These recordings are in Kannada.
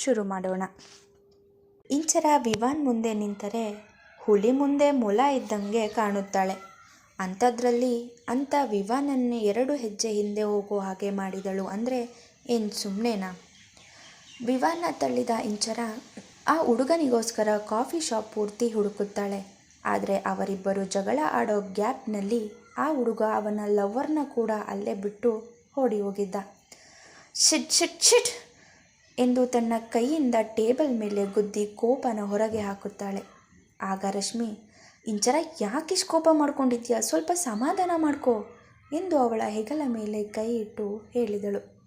ಶುರು ಮಾಡೋಣ. ಇಂಚರ ವಿವಾನ್ ಮುಂದೆ ನಿಂತರೆ ಹುಲಿ ಮುಂದೆ ಮೊಲ ಇದ್ದಂಗೆ ಕಾಣುತ್ತಾಳೆ. ಅಂಥದ್ರಲ್ಲಿ ಅಂಥ ವಿವಾನನ್ನೇ ಎರಡು ಹೆಜ್ಜೆ ಹಿಂದೆ ಹೋಗೋ ಹಾಗೆ ಮಾಡಿದಳು ಅಂದರೆ ಏನು ಸುಮ್ಮನೆನಾ ವಿವಾನ ತಳ್ಳಿದ ಇಂಚರ ಆ ಹುಡುಗನಿಗೋಸ್ಕರ ಕಾಫಿ ಶಾಪ್ ಪೂರ್ತಿ ಹುಡುಕುತ್ತಾಳೆ. ಆದರೆ ಅವರಿಬ್ಬರು ಜಗಳ ಆಡೋ ಗ್ಯಾಪ್ನಲ್ಲಿ ಆ ಹುಡುಗ ಅವನ ಲವ್ವರ್ನ ಕೂಡ ಅಲ್ಲೇ ಬಿಟ್ಟು ಓಡಿ ಹೋಗಿದ್ದ. ಶಿಟ್ ಶಿಟ್ ಶಿಟ್ ಎಂದು ತನ್ನ ಕೈಯಿಂದ ಟೇಬಲ್ ಮೇಲೆ ಗುದ್ದಿ ಕೋಪನ ಹೊರಗೆ ಹಾಕುತ್ತಾಳೆ. ಆಗ ರಶ್ಮಿ, ಇಂಚರ ಯಾಕಿಷ್ಟು ಕೋಪ ಮಾಡ್ಕೊಂಡಿದ್ಯಾ? ಸ್ವಲ್ಪ ಸಮಾಧಾನ ಮಾಡ್ಕೋ ಎಂದು ಅವಳ ಹೆಗಲ ಮೇಲೆ ಕೈ ಇಟ್ಟು ಹೇಳಿದಳು.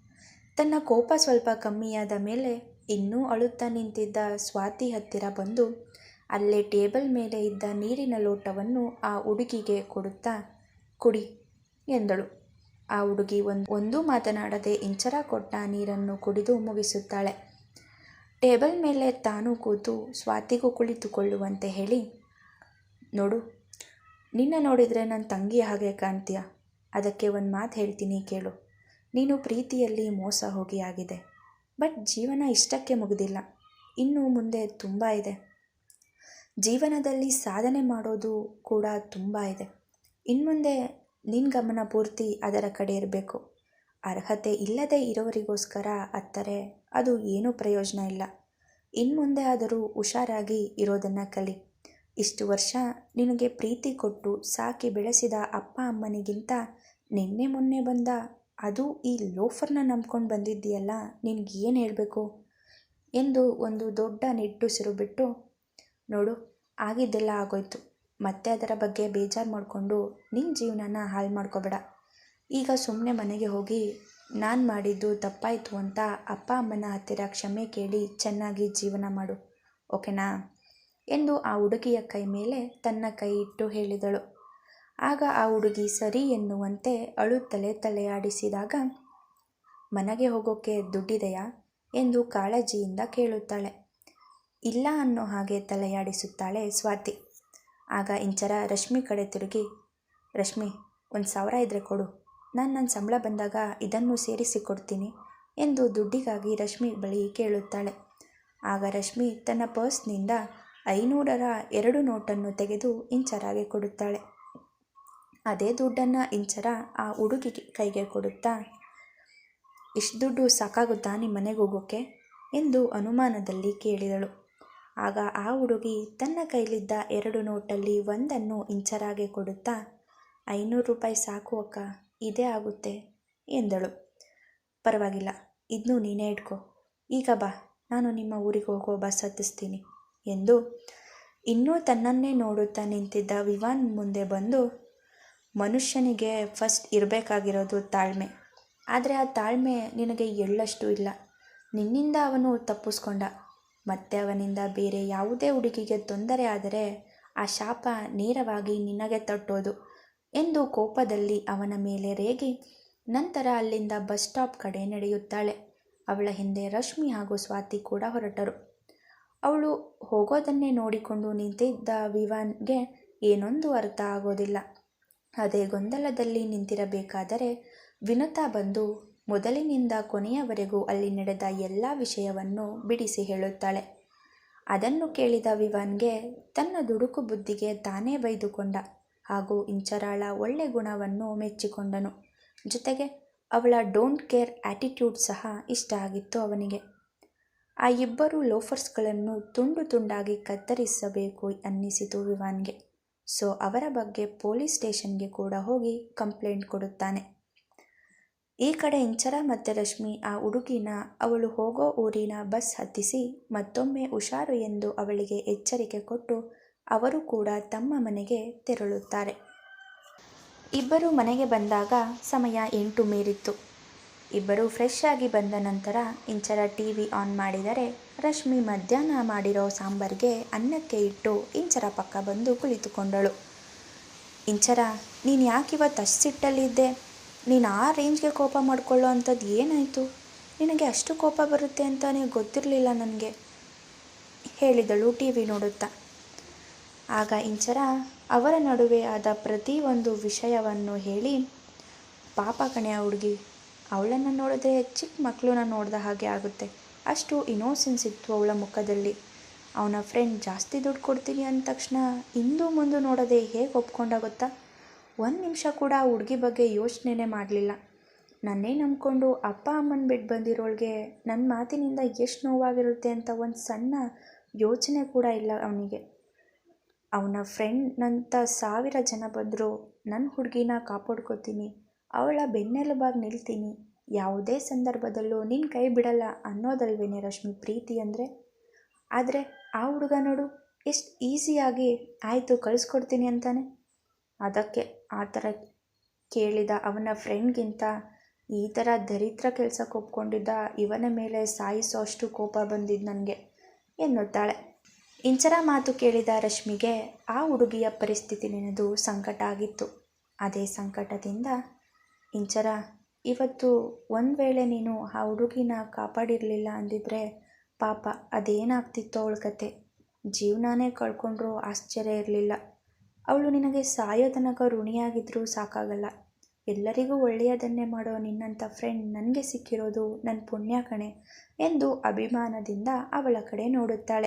ತನ್ನ ಕೋಪ ಸ್ವಲ್ಪ ಕಮ್ಮಿಯಾದ ಮೇಲೆ ಇನ್ನೂ ಅಳುತ್ತಾ ನಿಂತಿದ್ದ ಸ್ವಾತಿ ಹತ್ತಿರ ಬಂದು ಅಲ್ಲೇ ಟೇಬಲ್ ಮೇಲೆ ಇದ್ದ ನೀರಿನ ಲೋಟವನ್ನು ಆ ಹುಡುಗಿಗೆ ಕೊಡುತ್ತಾ, ಕುಡಿ ಎಂದಳು. ಆ ಹುಡುಗಿ ಒಂದು, ಒಂದೂ ಮಾತನಾಡದೆ ಇಂಚರ ಕೊಟ್ಟ ನೀರನ್ನು ಕುಡಿದು ಮುಗಿಸುತ್ತಾಳೆ. ಟೇಬಲ್ ಮೇಲೆ ತಾನು ಕೂತು ಸ್ವಾತಿಗೂ ಕುಳಿತುಕೊಳ್ಳುವಂತೆ ಹೇಳಿ, ನೋಡು, ನಿನ್ನ ನೋಡಿದರೆ ನನ್ನ ತಂಗಿ ಹಾಗೆ ಕಾಣ್ತೀಯ? ಅದಕ್ಕೆ ಒಂದು ಮಾತು ಹೇಳ್ತೀನಿ ಕೇಳು. ನೀನು ಪ್ರೀತಿಯಲ್ಲಿ ಮೋಸ ಹೋಗಿ ಆಗಿದೆ. ಬಟ್ ಜೀವನ ಇಷ್ಟಕ್ಕೆ ಮುಗಿದಿಲ್ಲ. ಇನ್ನು ಮುಂದೆ ತುಂಬ ಇದೆ. ಜೀವನದಲ್ಲಿ ಸಾಧನೆ ಮಾಡೋದು ಕೂಡ ತುಂಬ ಇದೆ. ಇನ್ಮುಂದೆ ನಿನ್ನ ಗಮನ ಪೂರ್ತಿ ಅದರ ಕಡೆ ಇರಬೇಕು. ಅರ್ಹತೆ ಇಲ್ಲದೆ ಇರೋರಿಗೋಸ್ಕರ ಅತ್ತರೆ, ಅದು ಏನೂ ಪ್ರಯೋಜನ ಇಲ್ಲ. ಇನ್ಮುಂದೆ ಆದರೂ ಹುಷಾರಾಗಿ ಇರೋದನ್ನು ಕಲಿ. ಇಷ್ಟು ವರ್ಷ ನಿನಗೆ ಪ್ರೀತಿ ಕೊಟ್ಟು ಸಾಕಿ ಬೆಳೆಸಿದ ಅಪ್ಪ ಅಮ್ಮನಿಗಿಂತ ನಿನ್ನೆ ಮೊನ್ನೆ ಬಂದ, ಅದು ಈ ಲೋಫರ್ನ ನಂಬ್ಕೊಂಡು ಬಂದಿದ್ದೀಯಲ್ಲ ಏನು ಹೇಳಬೇಕು? ಎಂದು ಒಂದು ದೊಡ್ಡ ನಿಟ್ಟುಸಿರು ಬಿಟ್ಟು, ನೋಡು, ಆಗಿದ್ದೆಲ್ಲ ಆಗೋಯ್ತು. ಮತ್ತೆ ಅದರ ಬಗ್ಗೆ ಬೇಜಾರು ಮಾಡಿಕೊಂಡು ನಿನ್ನ ಜೀವನನ ಹಾಳು ಮಾಡ್ಕೋಬೇಡ. ಈಗ ಸುಮ್ಮನೆ ಮನೆಗೆ ಹೋಗಿ ನಾನು ಮಾಡಿದ್ದು ತಪ್ಪಾಯಿತು ಅಂತ ಅಪ್ಪ, ಅಮ್ಮನ ಹತ್ತಿರ ಕ್ಷಮೆ ಕೇಳಿ ಚೆನ್ನಾಗಿ ಜೀವನ ಮಾಡು, ಓಕೆನಾ? ಎಂದು ಆ ಹುಡುಗಿಯ ಕೈ ಮೇಲೆ ತನ್ನ ಕೈ ಇಟ್ಟು ಹೇಳಿದಳು. ಆಗ ಆ ಹುಡುಗಿ ಸರಿ ಎನ್ನುವಂತೆ ತಲೆ ತಲೆಯಾಡಿಸಿದಾಗ, ಮನೆಗೆ ಹೋಗೋಕ್ಕೆ ದುಡ್ಡಿದೆಯಾ ಎಂದು ಕಾಳಜಿಯಿಂದ ಕೇಳುತ್ತಾಳೆ. ಇಲ್ಲ ಅನ್ನೋ ಹಾಗೆ ತಲೆಯಾಡಿಸುತ್ತಾಳೆ ಸ್ವಾತಿ. ಆಗ ಇಂಚರ ರಶ್ಮಿ ಕಡೆ ತಿರುಗಿ, ರಶ್ಮಿ, ಒಂದು ಸಾವಿರ ಇದ್ದರೆ ಕೊಡು. ನಾನು ನನ್ನ ಸಂಬಳ ಬಂದಾಗ ಇದನ್ನು ಸೇರಿಸಿ ಕೊಡ್ತೀನಿ ಎಂದು ದುಡ್ಡಿಗಾಗಿ ರಶ್ಮಿ ಬಳಿ ಕೇಳುತ್ತಾಳೆ. ಆಗ ರಶ್ಮಿ ತನ್ನ ಪರ್ಸ್ನಿಂದ ಐನೂರರ ಎರಡು ನೋಟನ್ನು ತೆಗೆದು ಇಂಚರಾಗೆ ಕೊಡುತ್ತಾಳೆ. ಅದೇ ದುಡ್ಡನ್ನು ಇಂಚರ ಆ ಹುಡುಗಿ ಕೈಗೆ ಕೊಡುತ್ತಾ, ಇಷ್ಟು ದುಡ್ಡು ಸಾಕಾಗುತ್ತಾ ನಿಮ್ಮ ಮನೆಗೆ ಹೋಗೋಕ್ಕೆ ಎಂದು ಅನುಮಾನದಲ್ಲಿ ಕೇಳಿದಳು. ಆಗ ಆ ಹುಡುಗಿ ತನ್ನ ಕೈಲಿದ್ದ ಎರಡು ನೋಟಲ್ಲಿ ಒಂದನ್ನು ಇಂಚರಾಗೆ ಕೊಡುತ್ತಾ, ಐನೂರು ರೂಪಾಯಿ ಸಾಕು ಅಕ್ಕ, ಇದೇ ಆಗುತ್ತೆ, ಎಂದಳು. ಪರವಾಗಿಲ್ಲ ಇದನ್ನು ನೀನೇ ಇಟ್ಕೋ. ಈಗ ಬಾ, ನಾನು ನಿಮ್ಮ ಊರಿಗೆ ಹೋಗೋ ಬಸ್ ಹತ್ತಿಸ್ತೀನಿ, ಎಂದು ಇನ್ನೂ ತನ್ನನ್ನೇ ನೋಡುತ್ತಾ ನಿಂತಿದ್ದ ವಿವಾನ್ ಮುಂದೆ ಬಂದು, ಮನುಷ್ಯನಿಗೆ ಫಸ್ಟ್ ಇರಬೇಕಾಗಿರೋದು ತಾಳ್ಮೆ. ಆದರೆ ಆ ತಾಳ್ಮೆ ನಿನಗೆ ಎಳ್ಳಷ್ಟು ಇಲ್ಲ. ನಿನ್ನಿಂದ ಅವನು ತಪ್ಪಿಸ್ಕೊಂಡ. ಮತ್ತೆ ಅವನಿಂದ ಬೇರೆ ಯಾವುದೇ ಹುಡುಗಿಗೆ ತೊಂದರೆ ಆದರೆ ಆ ಶಾಪ ನೇರವಾಗಿ ನಿನಗೆ ತಟ್ಟೋದು ಎಂದು ಕೋಪದಲ್ಲಿ ಅವನ ಮೇಲೆ ರೇಗಿ ನಂತರ ಅಲ್ಲಿಂದ ಬಸ್ ಸ್ಟಾಪ್ ಕಡೆ ನಡೆಯುತ್ತಾಳೆ. ಅವಳ ಹಿಂದೆ ರಶ್ಮಿ ಹಾಗೂ ಸ್ವಾತಿ ಕೂಡ ಹೊರಟರು. ಅವಳು ಹೋಗೋದನ್ನೇ ನೋಡಿಕೊಂಡು ನಿಂತಿದ್ದ ವಿವಾನ್ಗೆ ಏನೊಂದು ಅರ್ಥ ಆಗೋದಿಲ್ಲ. ಅದೇ ಗೊಂದಲದಲ್ಲಿ ನಿಂತಿರಬೇಕಾದರೆ ವಿನತಾ ಬಂದು ಮೊದಲಿನಿಂದ ಕೊನೆಯವರೆಗೂ ಅಲ್ಲಿ ನಡೆದ ಎಲ್ಲ ವಿಷಯವನ್ನು ಬಿಡಿಸಿ ಹೇಳುತ್ತಾಳೆ. ಅದನ್ನು ಕೇಳಿದ ವಿವಾನ್ಗೆ ತನ್ನ ದುಡುಕು ಬುದ್ಧಿಗೆ ತಾನೇ ಬೈದುಕೊಂಡ ಹಾಗೂ ಇಂಚರಾಳ ಒಳ್ಳೆ ಗುಣವನ್ನು ಮೆಚ್ಚಿಕೊಂಡನು. ಜೊತೆಗೆ ಅವಳ ಡೋಂಟ್ ಕೇರ್ ಆ್ಯಟಿಟ್ಯೂಡ್ ಸಹ ಇಷ್ಟ ಆಗಿತ್ತು ಅವನಿಗೆ. ಆ ಇಬ್ಬರು ಲೋಫರ್ಸ್ಗಳನ್ನು ತುಂಡು ತುಂಡಾಗಿ ಕತ್ತರಿಸಬೇಕು ಅನ್ನಿಸಿತು ವಿವಾನ್ಗೆ. ಸೊ ಅವರ ಬಗ್ಗೆ ಪೊಲೀಸ್ ಸ್ಟೇಷನ್ಗೆ ಕೂಡ ಹೋಗಿ ಕಂಪ್ಲೇಂಟ್ ಕೊಡುತ್ತಾನೆ. ಈ ಕಡೆ ಇಂಚರ ಮತ್ತು ರಶ್ಮಿ, ಆ ಹುಡುಗಿನ ಅವಳು ಹೋಗೋ ಊರಿನ ಬಸ್ ಹತ್ತಿಸಿ ಮತ್ತೊಮ್ಮೆ ಹುಷಾರು ಎಂದು ಅವಳಿಗೆ ಎಚ್ಚರಿಕೆ ಕೊಟ್ಟು ಅವರು ಕೂಡ ತಮ್ಮ ಮನೆಗೆ ತೆರಳುತ್ತಾರೆ. ಇಬ್ಬರು ಮನೆಗೆ ಬಂದಾಗ ಸಮಯ ಎಂಟು ಮೀರಿತ್ತು. ಇಬ್ಬರು ಫ್ರೆಶ್ ಆಗಿ ಬಂದ ನಂತರ ಇಂಚರ ಟಿ ವಿ ಆನ್ ಮಾಡಿದರೆ ರಶ್ಮಿ ಮಧ್ಯಾಹ್ನ ಮಾಡಿರೋ ಸಾಂಬಾರ್ಗೆ ಅನ್ನಕ್ಕೆ ಇಟ್ಟು ಇಂಚರ ಪಕ್ಕ ಬಂದು ಕುಳಿತುಕೊಂಡಳು. ಇಂಚರ, ನೀನು ಯಾಕಿವತ್ತು ಅಷ್ಟು ಸಿಟ್ಟಲ್ಲಿದ್ದೆ? ನೀನು ಆ ರೇಂಜ್ಗೆ ಕೋಪ ಮಾಡಿಕೊಳ್ಳೋ ಅಂಥದ್ದು ಏನಾಯಿತು? ನಿನಗೆ ಅಷ್ಟು ಕೋಪ ಬರುತ್ತೆ ಅಂತಲೇ ಗೊತ್ತಿರಲಿಲ್ಲ ನನಗೆ, ಹೇಳಿದಳು ಟಿ ವಿ ನೋಡುತ್ತಾ. ಆಗ ಇಂಚರ ಅವರ ನಡುವೆ ಆದ ಪ್ರತಿಯೊಂದು ವಿಷಯವನ್ನು ಹೇಳಿ, ಪಾಪ ಕಣೆಯ ಹುಡುಗಿ, ಅವಳನ್ನು ನೋಡಿದ್ರೆ ಚಿಕ್ಕ ಮಕ್ಕಳನ್ನ ನೋಡಿದ ಹಾಗೆ ಆಗುತ್ತೆ. ಅಷ್ಟು ಇನೋಸೆನ್ಸ್ ಇತ್ತು ಅವಳ ಮುಖದಲ್ಲಿ. ಅವನ ಫ್ರೆಂಡ್ ಜಾಸ್ತಿ ದುಡ್ಡು ಕೊಡ್ತೀನಿ ಅಂದ ತಕ್ಷಣ ಇಂದು ಮುಂದೆ ನೋಡದೆ ಹೇಗೆ ಒಪ್ಕೊಂಡ ಗೊತ್ತಾ? ಒಂದು ನಿಮಿಷ ಕೂಡ ಆ ಹುಡುಗಿ ಬಗ್ಗೆ ಯೋಚನೆನೇ ಮಾಡಲಿಲ್ಲ. ನನ್ನೇ ನಂಬಿಕೊಂಡು ಅಪ್ಪ ಅಮ್ಮನ ಬಿಟ್ಟು ಬಂದಿರೋಳಿಗೆ ನನ್ನ ಮಾತಿನಿಂದ ಎಷ್ಟು ನೋವಾಗಿರುತ್ತೆ ಅಂತ ಒಂದು ಸಣ್ಣ ಯೋಚನೆ ಕೂಡ ಇಲ್ಲ ಅವನಿಗೆ. ಅವನ ಫ್ರೆಂಡ್ನಂಥ ಸಾವಿರ ಜನ ಬಂದರೂ ನನ್ನ ಹುಡುಗಿನ ಕಾಪಾಡ್ಕೋತೀನಿ, ಅವಳ ಬೆನ್ನೆಲುಬಾಗಿ ನಿಲ್ತೀನಿ, ಯಾವುದೇ ಸಂದರ್ಭದಲ್ಲೂ ನಿನ್ನ ಕೈ ಬಿಡಲ್ಲ ಅನ್ನೋದಲ್ವೇನೆ ರಶ್ಮಿ ಪ್ರೀತಿ ಅಂದರೆ? ಆದರೆ ಆ ಹುಡುಗ ನೋಡು, ಎಷ್ಟು ಈಸಿಯಾಗಿ ಆಯಿತು ಕಳಿಸ್ಕೊಡ್ತೀನಿ ಅಂತಾನೆ. ಅದಕ್ಕೆ ಆ ಥರ ಕೇಳಿದ ಅವನ ಫ್ರೆಂಡ್ಗಿಂತ ಈ ಥರ ದರಿದ್ರ ಕೆಲ್ಸಕ್ಕೆ ಒಪ್ಕೊಂಡಿದ್ದ ಇವನ ಮೇಲೆ ಸಾಯಿಸೋ ಅಷ್ಟು ಕೋಪ ಬಂದಿದ್ದು ನನಗೆ ಎನ್ನುತ್ತಾಳೆ. ಇಂಚರ ಮಾತು ಕೇಳಿದ ರಶ್ಮಿಗೆ ಆ ಹುಡುಗಿಯ ಪರಿಸ್ಥಿತಿ ನೆನೆದು ಸಂಕಟ ಆಗಿತ್ತು. ಅದೇ ಸಂಕಟದಿಂದ, ಇಂಚರ, ಇವತ್ತು ಒಂದು ವೇಳೆ ನೀನು ಆ ಹುಡುಗಿನ ಕಾಪಾಡಿರಲಿಲ್ಲ ಅಂದಿದ್ರೆ ಪಾಪ ಅದೇನಾಗ್ತಿತ್ತು ಅವಳ ಕತೆ. ಜೀವನಾನೇ ಕಳ್ಕೊಂಡ್ರೂ ಆಶ್ಚರ್ಯ ಇರಲಿಲ್ಲ. ಅವಳು ನಿನಗೆ ಸಾಯೋ ತನಕ ಋಣಿಯಾಗಿದ್ದರೂ ಸಾಕಾಗಲ್ಲ. ಎಲ್ಲರಿಗೂ ಒಳ್ಳೆಯದನ್ನೇ ಮಾಡೋ ನಿನ್ನಂಥ ಫ್ರೆಂಡ್ ನನಗೆ ಸಿಕ್ಕಿರೋದು ನನ್ನ ಪುಣ್ಯ ಕಣೆ ಎಂದು ಅಭಿಮಾನದಿಂದ ಅವಳ ಕಡೆ ನೋಡುತ್ತಾಳೆ.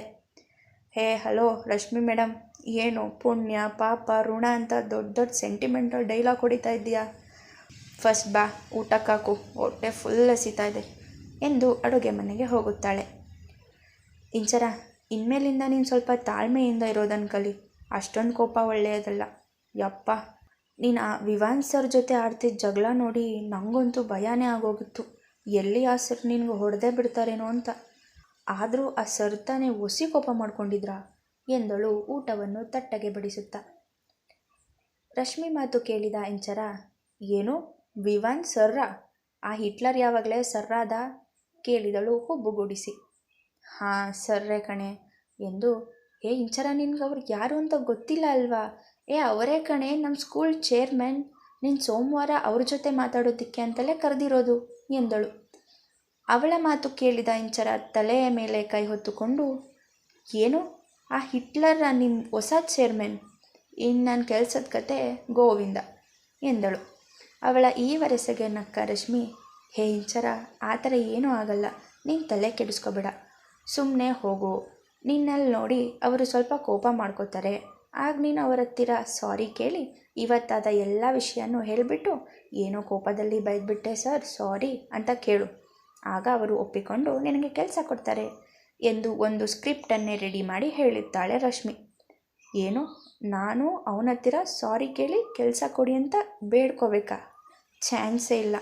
ಹೇ, ಹಲೋ ರಶ್ಮಿ ಮೇಡಮ್ ಏನು ಪುಣ್ಯ, ಪಾಪ, ಋಣ ಅಂತ ದೊಡ್ಡ ದೊಡ್ಡ ಸೆಂಟಿಮೆಂಟಲ್ ಡೈಲಾಗ್ ಹೊಡಿತಾ ಇದ್ದೀಯಾ? ಫಸ್ಟ್ ಬಾ ಊಟಕ್ಕಾಕು ಹೊಟ್ಟೆ ಫುಲ್ ಹಸಿತಾ ಇದೆ ಎಂದು ಅಡುಗೆ ಮನೆಗೆ ಹೋಗುತ್ತಾಳೆ. ಇಂಚರ, ಇನ್ಮೇಲಿಂದ ನೀನು ಸ್ವಲ್ಪ ತಾಳ್ಮೆಯಿಂದ ಇರೋದನ್ನು ಕಲಿ. ಅಷ್ಟೊಂದು ಕೋಪ ಒಳ್ಳೆಯದಲ್ಲ. ಯಪ್ಪ, ನೀನು ಆ ವಿವಾನ್ ಸರ್ ಜೊತೆ ಆಡ್ತಿದ್ದ ಜಗಳ ನೋಡಿ ನನಗಂತೂ ಭಯನೇ ಆಗೋಗಿತ್ತು. ಎಲ್ಲಿ ಆ ಸರ್ ನಿನಗೆ ಹೊಡೆದೇ ಬಿಡ್ತಾರೇನೋ ಅಂತ. ಆದರೂ ಆ ಸರ್ ತಾನೇ ಒಸಿ ಕೋಪ ಮಾಡ್ಕೊಂಡಿದ್ರಾ? ಎಂದಳು ಊಟವನ್ನು ತಟ್ಟಗೆ ಬಡಿಸುತ್ತಾ. ರಶ್ಮಿ ಮಾತು ಕೇಳಿದ ಎಂಚರ ಏನು ವಿವಾನ್ ಸರ್ರ? ಆ ಹಿಟ್ಲರ್ ಯಾವಾಗಲೇ ಸರ್ರಾದ? ಕೇಳಿದಳು ಹುಬ್ಬುಗೂಡಿಸಿ. ಹಾಂ, ಸರ್ರೇ ಕಣೆ ಎಂದು ಏ, ಇಂಚರ ನಿನ್ಗೆ ಅವ್ರಿಗೆ ಯಾರು ಅಂತ ಗೊತ್ತಿಲ್ಲ ಅಲ್ವಾ? ಏ, ಅವರೇ ಕಣೆ ನಮ್ಮ ಸ್ಕೂಲ್ ಚೇರ್ಮನ್. ನಿನ್ನ ಸೋಮವಾರ ಅವ್ರ ಜೊತೆ ಮಾತಾಡೋದಕ್ಕೆ ಅಂತಲೇ ಕರೆದಿರೋದು, ಎಂದಳು. ಅವಳ ಮಾತು ಕೇಳಿದ ಇಂಚರ ತಲೆಯ ಮೇಲೆ ಕೈ ಹೊತ್ತುಕೊಂಡು, ಏನು? ಆ ಹಿಟ್ಲರ್ ನಿಮ್ಮ ಹೊಸ ಚೇರ್ಮನ್? ಇನ್ನು ನನ್ನ ಕೆಲಸದ ಕತೆ ಗೋವಿಂದ, ಎಂದಳು. ಅವಳ ಈ ವರಸೆಗೆ ನಕ್ಕ ರಶ್ಮಿ, ಹೇ ಇಂಚರ, ಆ ಥರ ಏನೂ ಆಗಲ್ಲ, ನೀನು ತಲೆ ಕೆಡಿಸ್ಕೋಬೇಡ. ಸುಮ್ಮನೆ ಹೋಗು. ನಿನ್ನಲ್ಲಿ ನೋಡಿ ಅವರು ಸ್ವಲ್ಪ ಕೋಪ ಮಾಡ್ಕೋತಾರೆ. ಆಗ ನೀನು ಅವರ ಹತ್ತಿರ ಸಾರಿ ಕೇಳಿ, ಇವತ್ತಾದ ಎಲ್ಲ ವಿಷಯನೂ ಹೇಳಿಬಿಟ್ಟು, ಏನೋ ಕೋಪದಲ್ಲಿ ಬೈದ್ಬಿಟ್ಟೆ ಸರ್, ಸಾರಿ ಅಂತ ಕೇಳು. ಆಗ ಅವರು ಒಪ್ಪಿಕೊಂಡು, ನಿನಗೆ ಕೆಲಸ ಕೊಡ್ತಾರೆ ಎಂದು ಒಂದು ಸ್ಕ್ರಿಪ್ಟನ್ನೇ ರೆಡಿ ಮಾಡಿ ಹೇಳಿದ್ದಾಳೆ ರಶ್ಮಿ. ಏನು, ನಾನು ಅವನ ಹತ್ತಿರ ಸಾರಿ ಕೇಳಿ ಕೆಲಸ ಕೊಡಿ ಅಂತ ಬೇಡ್ಕೋಬೇಕಾ? ಚಾನ್ಸೇ ಇಲ್ಲ.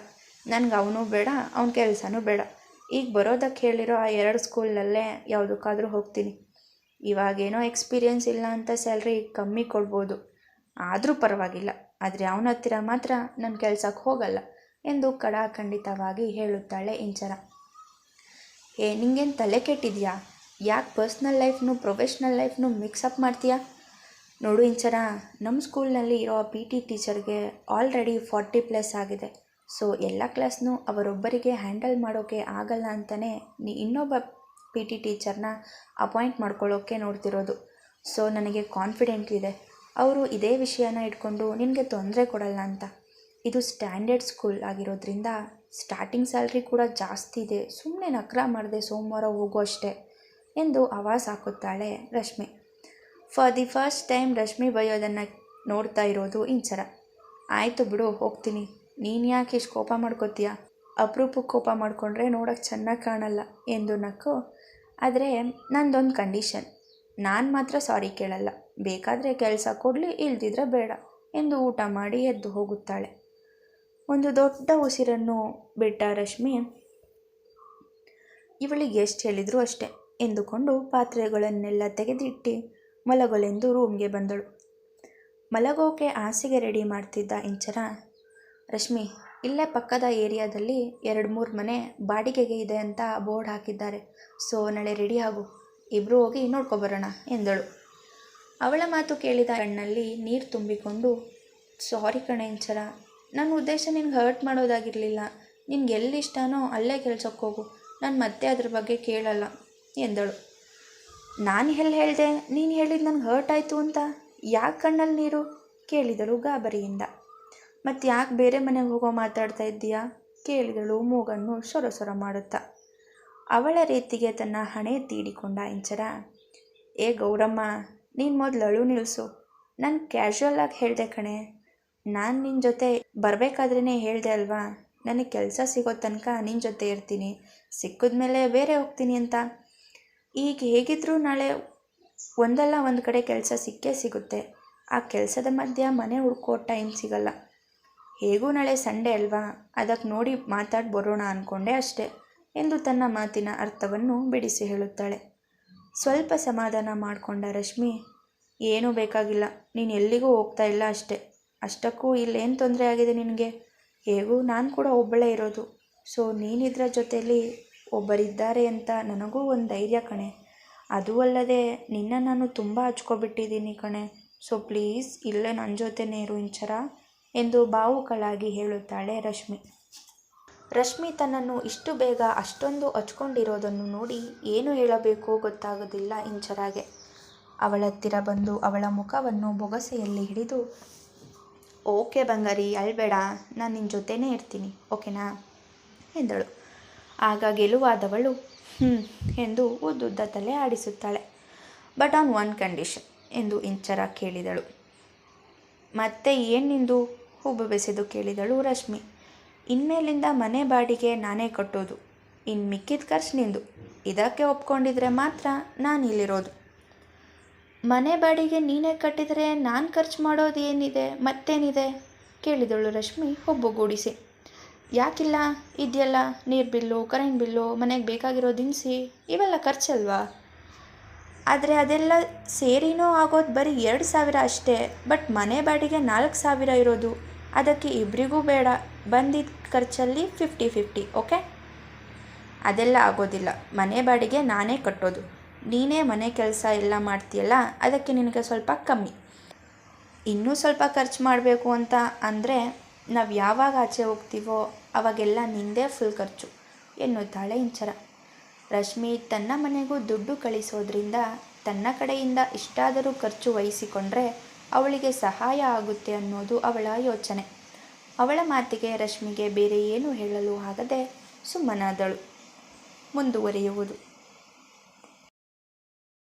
ನನಗೆ ಅವನು ಬೇಡ, ಅವನ ಕೆಲಸನೂ ಬೇಡ. ಈಗ ಬರೋದಕ್ಕೆ ಹೇಳಿರೋ ಆ ಎರಡು ಸ್ಕೂಲಲ್ಲೇ ಯಾವುದಕ್ಕಾದರೂ ಹೋಗ್ತೀನಿ. ಇವಾಗೇನೋ ಎಕ್ಸ್ಪೀರಿಯೆನ್ಸ್ ಇಲ್ಲ ಅಂತ ಸ್ಯಾಲ್ರಿ ಕಮ್ಮಿ ಕೊಡ್ಬೋದು. ಆದರೂ ಪರವಾಗಿಲ್ಲ. ಆದರೆ ಅವನ ಹತ್ತಿರ ಮಾತ್ರ ನನ್ನ ಕೆಲಸಕ್ಕೆ ಹೋಗಲ್ಲ ಎಂದು ಕಡಾಖಂಡಿತವಾಗಿ ಹೇಳುತ್ತಾಳೆ ಇಂಚರ ಏ, ನಿಂಗೇನು ತಲೆ ಕೆಟ್ಟಿದ್ಯಾ? ಯಾಕೆ ಪರ್ಸ್ನಲ್ ಲೈಫ್ನು ಪ್ರೊಫೆಷ್ನಲ್ ಲೈಫ್ನು ಮಿಕ್ಸಪ್ ಮಾಡ್ತೀಯಾ? ನೋಡು ಇಂಚರ ನಮ್ಮ ಸ್ಕೂಲ್ನಲ್ಲಿ ಇರೋ ಪಿ ಟಿ ಟೀಚರ್ಗೆ ಆಲ್ರೆಡಿ ಫಾರ್ಟಿ ಪ್ಲಸ್ ಆಗಿದೆ. ಸೊ ಎಲ್ಲ ಕ್ಲಾಸ್ನೂ ಅವರೊಬ್ಬರಿಗೆ ಹ್ಯಾಂಡಲ್ ಮಾಡೋಕ್ಕೆ ಆಗಲ್ಲ ಅಂತಲೇ ನೀ ಇನ್ನೊಬ್ಬ ಪಿ ಟಿ ಟೀಚರ್ನ ಅಪಾಯಿಂಟ್ ಮಾಡ್ಕೊಳ್ಳೋಕ್ಕೆ ನೋಡ್ತಿರೋದು. ಸೊ ನನಗೆ ಕಾನ್ಫಿಡೆಂಟ್ ಇದೆ. ಅವರು ಇದೇ ವಿಷಯನ ಇಟ್ಕೊಂಡು ನಿನಗೆ ತೊಂದರೆ ಕೊಡಲ್ಲ ಅಂತ. ಇದು ಸ್ಟ್ಯಾಂಡರ್ಡ್ ಸ್ಕೂಲ್ ಆಗಿರೋದ್ರಿಂದ ಸ್ಟಾರ್ಟಿಂಗ್ ಸ್ಯಾಲ್ರಿ ಕೂಡ ಜಾಸ್ತಿ ಇದೆ. ಸುಮ್ಮನೆ ನಕ್ರ ಮಾಡಿದೆ ಸೋಮವಾರ ಹೋಗೋ ಅಷ್ಟೇ ಎಂದು ಆವಾಜ್ ಹಾಕುತ್ತಾಳೆ Rashmi. For the first time Rashmi ಬೈಯೋದನ್ನು ನೋಡ್ತಾ ಇರೋದು ಇಂಚರ. ಆಯಿತು ಬಿಡು, ಹೋಗ್ತೀನಿ. ನೀನು ಯಾಕೆ ಇಷ್ಟು ಕೋಪ ಮಾಡ್ಕೋತೀಯ? ಅಪರೂಪಕ್ಕೆ ಕೋಪ ಮಾಡಿಕೊಂಡ್ರೆ ನೋಡೋಕ್ಕೆ ಚೆನ್ನಾಗಿ ಕಾಣಲ್ಲ ಎಂದು ನಕ್ಕು. ಆದರೆ ನಂದೊಂದು ಕಂಡೀಷನ್ ನಾನು ಮಾತ್ರ ಸಾರಿ ಕೇಳಲ್ಲ. ಬೇಕಾದರೆ ಕೆಲಸ ಕೊಡಲಿ, ಇಲ್ದಿದ್ರೆ ಬೇಡ ಎಂದು ಊಟ ಮಾಡಿ ಎದ್ದು ಹೋಗುತ್ತಾಳೆ. ಒಂದು ದೊಡ್ಡ ಉಸಿರನ್ನು ಬಿಟ್ಟ ರಶ್ಮಿ, ಇವಳಿಗೆ ಎಷ್ಟು ಹೇಳಿದರೂ ಅಷ್ಟೇ ಎಂದುಕೊಂಡು ಪಾತ್ರೆಗಳನ್ನೆಲ್ಲ ತೆಗೆದಿಟ್ಟು ಮಲಗಲೆಂದು ರೂಮ್ಗೆ ಬಂದಳು. ಮಲಗೋಕೆ ಹಾಸಿಗೆ ರೆಡಿ ಮಾಡ್ತಿದ್ದ ಇಂಚರ ರಶ್ಮಿ, ಇಲ್ಲೇ ಪಕ್ಕದ ಏರಿಯಾದಲ್ಲಿ ಎರಡು ಮೂರು ಮನೆ ಬಾಡಿಗೆಗೆ ಇದೆ ಅಂತ ಬೋರ್ಡ್ ಹಾಕಿದ್ದಾರೆ. ಸೊ, ನಾಳೆ ರೆಡಿ ಆಗು. ಇಬ್ಬರು ಹೋಗಿ ನೋಡ್ಕೊಬರೋಣ ಎಂದಳು. ಅವಳ ಮಾತು ಕೇಳಿದ ಕಣ್ಣಲ್ಲಿ ನೀರು ತುಂಬಿಕೊಂಡು ಸಾರಿ ಕಣೆ ಇಂಚರ, ನನ್ನ ಉದ್ದೇಶ ನಿನ್ಗೆ ಹರ್ಟ್ ಮಾಡೋದಾಗಿರಲಿಲ್ಲ. ನಿನ್ಗೆ ಎಲ್ಲಿ ಇಷ್ಟನೋ ಅಲ್ಲೇ ಕೆಲ್ಸಕ್ಕೆ ಹೋಗು. ನಾನು ಮತ್ತೆ ಅದ್ರ ಬಗ್ಗೆ ಕೇಳಲ್ಲ, ಎಂದಳು. ನಾನು ಎಲ್ಲಿ ಹೇಳಿದೆ? ನೀನು ಹೇಳಿದ್ದು ನನಗೆ ಹರ್ಟ್ ಆಯಿತು ಅಂತ? ಯಾಕೆ ಕಣ್ಣಲ್ಲಿ ನೀರು? ಕೇಳಿದಳು ಗಾಬರಿಯಿಂದ. ಮತ್ತು ಯಾಕೆ ಬೇರೆ ಮನೆಗೆ ಹೋಗೋ ಮಾತಾಡ್ತಾ ಇದ್ದೀಯಾ? ಕೇಳಿದಳು ಮೂಗನ್ನು ಸೊರ ಸೊರ ಮಾಡುತ್ತಾ. ಅವಳ ರೀತಿಗೆ ತನ್ನ ಹಣೆ ತೀಡಿಕೊಂಡ ಇಂಚರ. ಏ ಗೌರಮ್ಮ, ನೀನು ಮೊದಲು ಅಳು ನಿಲ್ಲಿಸು ನಾನು ಕ್ಯಾಶುವಲ್ ಆಗಿ ಹೇಳಿದೆ ಕಣೆ. ನಾನು ನಿನ್ನ ಜೊತೆ ಬರಬೇಕಾದ್ರೇ ಹೇಳಿದೆ ಅಲ್ವಾ? ನನಗೆ ಕೆಲಸ ಸಿಗೋ ತನಕ ನಿನ್ನ ಜೊತೆ ಇರ್ತೀನಿ. ಸಿಕ್ಕಿದ ಮೇಲೆ ಬೇರೆ ಹೋಗ್ತೀನಿ ಅಂತ. ಈಗ ಹೇಗಿದ್ದರೂ ನಾಳೆ ಒಂದಲ್ಲ ಒಂದು ಕಡೆ ಕೆಲಸ ಸಿಕ್ಕೇ ಸಿಗುತ್ತೆ. ಆ ಕೆಲಸದ ಮಧ್ಯ ಮನೆ ಹುಡ್ಕೋ ಟೈಮ್ ಸಿಗಲ್ಲ. ಹೇಗೂ ನಾಳೆ ಸಂಡೇ ಅಲ್ವಾ? ಅದಕ್ಕೆ ನೋಡಿ ಮಾತಾಡಿ ಬರೋಣ ಅಂದ್ಕೊಂಡೆ ಅಷ್ಟೆ ಎಂದು ತನ್ನ ಮಾತಿನ ಅರ್ಥವನ್ನು ಬಿಡಿಸಿ ಹೇಳುತ್ತಾಳೆ. ಸ್ವಲ್ಪ ಸಮಾಧಾನ ಮಾಡಿಕೊಂಡ ರಶ್ಮಿ, ಏನೂ ಬೇಕಾಗಿಲ್ಲ, ನೀನು ಎಲ್ಲಿಗೂ ಹೋಗ್ತಾ ಇಲ್ಲ ಅಷ್ಟೆ. ಅಷ್ಟಕ್ಕೂ ಇಲ್ಲೇನು ತೊಂದರೆ ಆಗಿದೆ ನಿನಗೆ? ಹೇಗೂ ನಾನು ಕೂಡ ಒಬ್ಬಳೇ ಇರೋದು. ಸೊ, ನೀನಿದ್ರ ಜೊತೆಯಲ್ಲಿ ಒಬ್ಬರಿದ್ದಾರೆ ಅಂತ ನನಗೂ ಒಂದು ಧೈರ್ಯ ಕಣೆ. ಅದೂ ಅಲ್ಲದೆ ನಿನ್ನ ನಾನು ತುಂಬ ಹಚ್ಕೊಬಿಟ್ಟಿದ್ದೀನಿ ಕಣೆ. ಸೊ, ಪ್ಲೀಸ್ ಇಲ್ಲೇ ನನ್ನ ಜೊತೆನೇ ಇರು, ಇಂಚರ? ಎಂದು ಭಾವುಕಳಾಗಿ ಹೇಳುತ್ತಾಳೆ ರಶ್ಮಿ. ರಶ್ಮಿ ತನ್ನನ್ನು ಇಷ್ಟು ಬೇಗ ಅಷ್ಟೊಂದು ಹಚ್ಕೊಂಡಿರೋದನ್ನು ನೋಡಿ ಏನು ಹೇಳಬೇಕೋ ಗೊತ್ತಾಗೋದಿಲ್ಲ ಇಂಚರಾಗೆ. ಅವಳತ್ತಿರ ಬಂದು ಅವಳ ಮುಖವನ್ನು ಬೊಗಸೆಯಲ್ಲಿ ಹಿಡಿದು, ಓಕೆ ಬಂಗಾರಿ, ಅಳ್ಬೇಡ, ನಾನು ನಿನ್ನ ಜೊತೆನೇ ಇರ್ತೀನಿ, ಓಕೆನಾ? ಎಂದಳು. ಆಗ ಗೆಲುವಾದವಳು ಹ್ಞೂ ಎಂದು ಉದ್ದುದ್ದ ತಲೆ ಆಡಿಸುತ್ತಾಳೆ. ಬಟ್ ಆನ್ ಒನ್ ಕಂಡೀಷನ್, ಎಂದು ಇಂಚರ ಕೇಳಿದಳು. ಮತ್ತೆ ಏನು ನಿಂದು? ಹುಬ್ಬು ಬೆಸೆದು ಕೇಳಿದಳು ರಶ್ಮಿ. ಇನ್ಮೇಲಿಂದ ಮನೆ ಬಾಡಿಗೆ ನಾನೇ ಕಟ್ಟೋದು. ಇನ್ನು ಮಿಕ್ಕಿದ ಖರ್ಚು ನಿಂದು. ಇದಕ್ಕೆ ಒಪ್ಕೊಂಡಿದ್ರೆ ಮಾತ್ರ ನಾನು ಇಲ್ಲಿರೋದು. ಮನೆ ಬಾಡಿಗೆ ನೀನೇ ಕಟ್ಟಿದರೆ ನಾನು ಖರ್ಚು ಮಾಡೋದು ಏನಿದೆ? ಮತ್ತೇನಿದೆ? ಕೇಳಿದಳು ರಶ್ಮಿ ಹುಬ್ಬುಗೂಡಿಸಿ. ಯಾಕಿಲ್ಲ? ಇದೆಯಲ್ಲ? ನೀರು ಬಿಲ್ಲು, ಕರೆಂಟ್ ಬಿಲ್ಲು, ಮನೆಗೆ ಬೇಕಾಗಿರೋ ದಿನಸಿ, ಇವೆಲ್ಲ ಖರ್ಚಲ್ವಾ? ಆದರೆ ಅದೆಲ್ಲ ಸೇರಿನೂ ಆಗೋದು ಬರೀ ಎರಡು ಸಾವಿರ ಅಷ್ಟೇ. ಬಟ್ ಮನೆ ಬಾಡಿಗೆ ನಾಲ್ಕು ಸಾವಿರ ಇರೋದು. ಅದಕ್ಕೆ ಇಬ್ಬರಿಗೂ ಬೇಡ. ಬಂದಿದ್ದ ಖರ್ಚಲ್ಲಿ ಫಿಫ್ಟಿ ಫಿಫ್ಟಿ ಓಕೆ ಅದೆಲ್ಲ ಆಗೋದಿಲ್ಲ. ಮನೆ ಬಾಡಿಗೆ ನಾನೇ ಕಟ್ಟೋದು. ನೀನೇ ಮನೆ ಕೆಲಸ ಎಲ್ಲ ಮಾಡ್ತೀಯಲ್ಲ? ಅದಕ್ಕೆ ನಿನಗೆ ಸ್ವಲ್ಪ ಕಮ್ಮಿ. ಇನ್ನೂ ಸ್ವಲ್ಪ ಖರ್ಚು ಮಾಡಬೇಕು ಅಂತ ಅಂದರೆ ನಾವು ಯಾವಾಗ ಆಚೆ ಹೋಗ್ತೀವೋ ಅವಾಗೆಲ್ಲ ನಿಂದೇ ಫುಲ್ ಖರ್ಚು. ಎನ್ನುತ್ತಾಳೆ ಇಂಚರ. ರಶ್ಮಿ ತನ್ನ ಮನೆಗೂ ದುಡ್ಡು ಕಳಿಸೋದ್ರಿಂದ ತನ್ನ ಕಡೆಯಿಂದ ಇಷ್ಟಾದರೂ ಖರ್ಚು ವಹಿಸಿಕೊಂಡ್ರೆ ಅವಳಿಗೆ ಸಹಾಯ ಆಗುತ್ತೆ ಅನ್ನೋದು ಅವಳ ಯೋಚನೆ. ಅವಳ ಮಾತಿಗೆ ರಶ್ಮಿಗೆ ಬೇರೆ ಏನು ಹೇಳಲು ಆಗದೆ ಸುಮ್ಮನಾದಳು ಮುಂದುವರಿಯುವುದು.